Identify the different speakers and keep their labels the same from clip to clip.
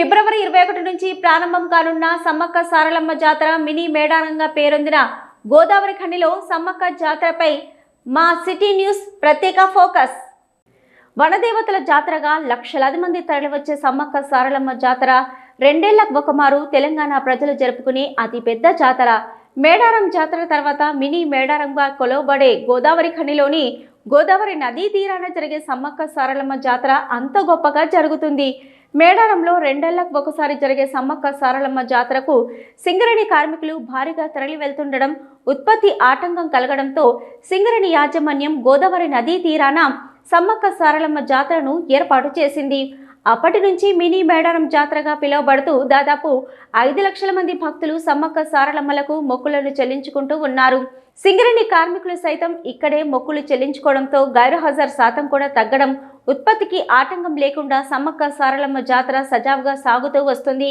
Speaker 1: ఫిబ్రవరి ఇరవై ఒకటి నుంచి ప్రారంభం కానున్న సమ్మక్క సారలమ్మ జాతర మినీ మేడారంగా పేరొందిన గోదావరి ఖండిలో సమ్మక్క జాతరపై మా సిటీ న్యూస్ ప్రత్యేక ఫోకస్. వనదేవతల జాతరగా లక్షలాది మంది తరలివచ్చే సమ్మక్క సారలమ్మ జాతర రెండేళ్ళ ఒకమారు తెలంగాణ ప్రజలు జరుపుకునే అతిపెద్ద జాతర. మేడారం జాతర తర్వాత మినీ మేడారంగా కొలవబడే గోదావరి ఖనిలోని గోదావరి నదీ తీరాన జరిగే సమ్మక్క సారలమ్మ జాతర అంత గొప్పగా జరుగుతుంది. మేడారంలో రెండేళ్ళకు ఒకసారి జరిగే సమ్మక్క సారలమ్మ జాతరకు సింగరేణి కార్మికులు భారీగా తరలి వెళ్తుండడం ఉత్పత్తి ఆటంకం కలగడంతో సింగరేణి యాజమాన్యం గోదావరి నదీ తీరాన సమ్మక్క సారలమ్మ జాతరను ఏర్పాటు చేసింది. అప్పటి నుంచి మినీ మేడారం జాతరగా పిలువబడుతూ దాదాపు ఐదు లక్షల మంది భక్తులు సమ్మక్క సారలమ్మలకు మొక్కులను చెల్లించుకుంటూ ఉన్నారు. సింగరేణి కార్మికులు సైతం ఇక్కడే మొక్కులు చెల్లించుకోవడంతో గైర్హాజరు శాతం కూడా తగ్గడం ఉత్పత్తికి ఆటంకం లేకుండా సమ్మక్క సారలమ్మ జాతర సజావుగా సాగుతూ వస్తుంది.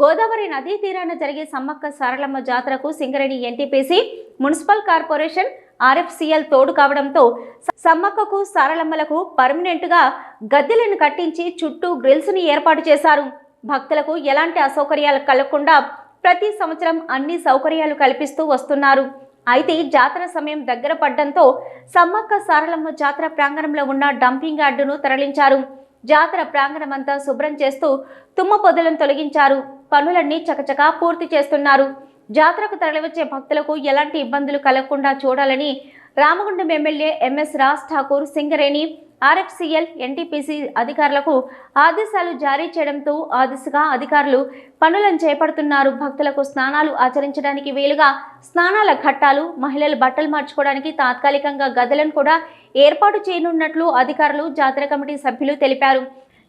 Speaker 1: గోదావరి నదీ తీరాన జరిగే సమ్మక్క సారలమ్మ జాతరకు Singareni NTPC municipal corporation RFCL తోడు కావడంతో సమ్మక్కకు సారలమ్మలకు పర్మనెంట్గా గద్దెలను కట్టించి చుట్టూ గ్రిల్స్ని ఏర్పాటు చేశారు. భక్తులకు ఎలాంటి అసౌకర్యాలు కలగకుండా ప్రతి సంవత్సరం అన్ని సౌకర్యాలు కల్పిస్తూ వస్తున్నారు. అయితే జాతర సమయం దగ్గర పడ్డంతో సమ్మక్క సారలమ్మ జాతర ప్రాంగణంలో ఉన్న డంపింగ్ యార్డును తరలించారు. జాతర ప్రాంగణమంతా శుభ్రం చేస్తూ తుమ్మ పొదలను తొలగించారు. పనులన్నీ చకచకా పూర్తి చేస్తున్నారు. జాతరకు తరలివచ్చే భక్తులకు ఎలాంటి ఇబ్బందులు కలగకుండా చూడాలని Ramagundam MLA MS Raj Thakur Singareni RFCL NTPC అధికారులకు ఆదేశాలు జారీ చేయడంతో ఆ దిశగా అధికారులు పనులను చేపడుతున్నారు. భక్తులకు స్నానాలు ఆచరించడానికి వీలుగా స్నానాల ఘట్టాలు మహిళలు బట్టలు మార్చుకోవడానికి తాత్కాలికంగా గదులను కూడా ఏర్పాటు చేయనున్నట్లు అధికారులు జాతర కమిటీ సభ్యులు తెలిపారు.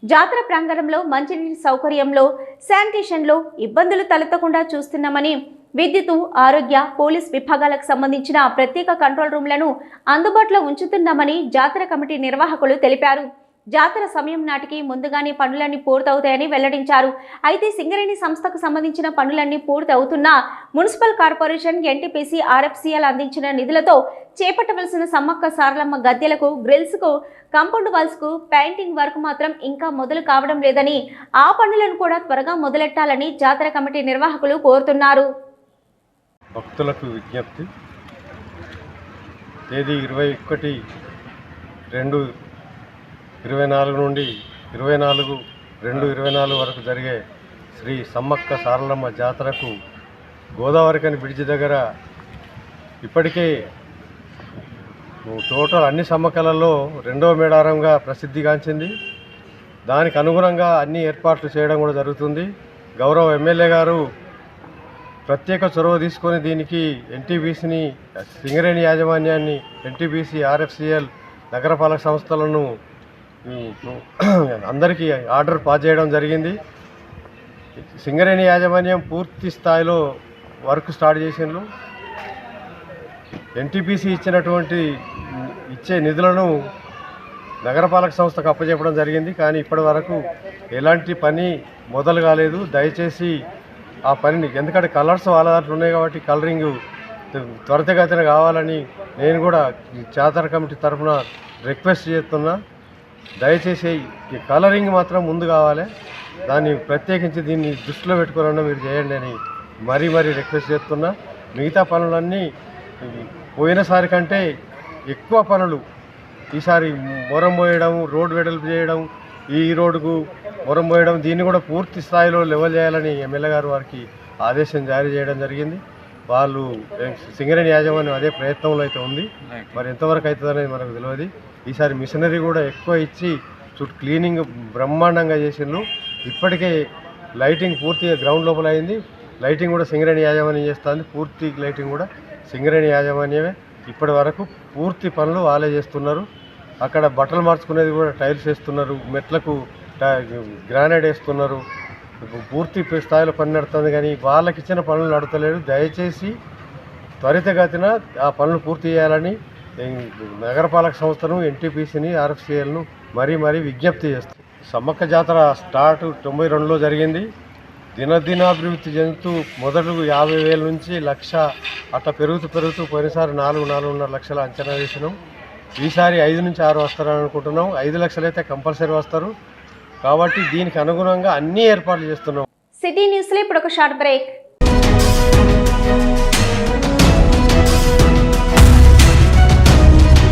Speaker 1: జాతర ప్రాంగణంలో మంచినీటి సౌకర్యంలో శానిటేషన్లో ఇబ్బందులు తలెత్తకుండా చూస్తున్నామని విద్యుత్ ఆరోగ్య పోలీస్ విభాగాలకు సంబంధించిన ప్రత్యేక కంట్రోల్ రూమ్లను అందుబాటులో ఉంచుతున్నామని జాతర కమిటీ నిర్వాహకులు తెలిపారు. జాతర సమయం నాటికి ముందుగానే పనులన్నీ పూర్తవుతాయని వెల్లడించారు. అయితే సింగరేణి సంస్థకు సంబంధించిన పనులన్నీ పూర్తి అవుతున్నా మున్సిపల్ కార్పొరేషన్ ఎన్టీపీసీ ఆర్ఎఫ్సీఎల్ అందించిన నిధులతో చేపట్టవలసిన సమ్మక్క సారలమ్మ గద్దెలకు గ్రిల్స్కు కంపౌండ్ వాల్స్కు పెయింటింగ్ వర్క్ మాత్రం ఇంకా మొదలు కావడం లేదని ఆ పనులను కూడా త్వరగా మొదలెట్టాలని జాతర కమిటీ నిర్వాహకులు కోరుతున్నారు.
Speaker 2: భక్తులకు విజ్ఞప్తి. తేదీ ఇరవై ఒకటి రెండు ఇరవై నాలుగు నుండి ఇరవై నాలుగు రెండు ఇరవై నాలుగు వరకు జరిగే శ్రీ సమ్మక్క సారలమ్మ జాతరకు గోదావరికని బ్రిడ్జి దగ్గర ఇప్పటికే టోటల్ అన్ని సమ్మకలలో రెండవ మేడారంగా ప్రసిద్ధిగాంచింది. దానికి అనుగుణంగా అన్ని ఏర్పాట్లు చేయడం కూడా జరుగుతుంది. గౌరవ ఎమ్మెల్యే గారు ప్రత్యేక చొరవ తీసుకొని దీనికి ఎన్టీబీసీని సింగరేణి యాజమాన్యాన్ని ఎన్టీబీసీ ఆర్ఎఫ్సిఎల్ నగరపాలక సంస్థలను అందరికీ ఆర్డర్ పాస్ చేయడం జరిగింది. సింగరేణి యాజమాన్యం పూర్తి స్థాయిలో వర్క్ స్టార్ట్ చేసిండ్రు. ఎన్టీపీసీ ఇచ్చినటువంటి ఇచ్చే నిధులను నగరపాలక సంస్థకు అప్పచెప్పడం జరిగింది. కానీ ఇప్పటి వరకు ఎలాంటి పని మొదలు కాలేదు. దయచేసి ఆ పనిని ఎందుకంటే కలర్స్ వాళ్ళ దాంట్లో ఉన్నాయి కాబట్టి కలరింగ్ త్వరితగతిన కావాలని నేను కూడా చేతర కమిటీ తరఫున రిక్వెస్ట్ చేస్తున్నా. దయచేసి ఈ కలరింగ్ మాత్రం ముందు కావాలి. దాన్ని ప్రత్యేకించి దీన్ని దృష్టిలో పెట్టుకోవాలన్నా మీరు చేయండి అని మరీ మరీ రిక్వెస్ట్ చేస్తున్నా. మిగతా పనులన్నీ పోయినసారి కంటే ఎక్కువ పనులు ఈసారి మొరం పోయడం రోడ్డు వెడల్పు చేయడం ఈ రోడ్డుకు మొరం పోయడం దీన్ని కూడా పూర్తి స్థాయిలో లెవెల్ చేయాలని ఎమ్మెల్యే గారు వారికి ఆదేశం జారీ చేయడం జరిగింది. వాళ్ళు సింగరేణి యాజమాన్యం అదే ప్రయత్నంలో అయితే ఉంది. మరి ఎంతవరకు అవుతుంది అనేది మనకు తెలియదు. ఈసారి మిషనరీ కూడా ఎక్కువ ఇచ్చి చుట్టూ క్లీనింగ్ బ్రహ్మాండంగా చేసిండ్రు. ఇప్పటికే లైటింగ్ పూర్తిగా గ్రౌండ్ లోపల అయింది. లైటింగ్ కూడా సింగరేణి యాజమాన్యం చేస్తుంది. పూర్తి లైటింగ్ కూడా సింగరేణి యాజమాన్యమే. ఇప్పటి వరకు పూర్తి పనులు వాళ్ళే చేస్తున్నారు. అక్కడ బట్టలు మార్చుకునేది కూడా టైల్స్ వేస్తున్నారు. మెట్లకు టా- గ్రానైట్ వేస్తున్నారు. పూర్తి స్థాయిలో పని నడుతుంది కానీ వాళ్ళకి ఇచ్చిన పనులు నడతలేదు దయచేసి త్వరితగతిన ఆ పనులు పూర్తి చేయాలని నగరపాలక సంస్థను ఎన్టీపీసీని ఆర్ఎఫ్సిఎల్ను మరీ మరీ విజ్ఞప్తి చేస్తాం సమ్మక్క జాతర స్టార్ట్ తొంభై రెండులో జరిగింది. దినదినాభివృద్ధి చెందుతూ మొదలు యాభై వేల నుంచి లక్ష అట్లా పెరుగుతూ పెరుగుతూ పోయినసారి నాలుగు నాలుగున్నర లక్షల అంచనా వేసినాం. ఈసారి ఐదు నుంచి ఆరు వస్తారని అనుకుంటున్నాం. ఐదు లక్షలు అయితే కంపల్సరీ వస్తారు. కాబట్టి దీనికి అనుగుణంగా అన్ని ఏర్పాట్లు చేస్తున్నాం.
Speaker 1: సిటీ న్యూస్లో ఇప్పుడు ఒక షార్ట్ బ్రేక్.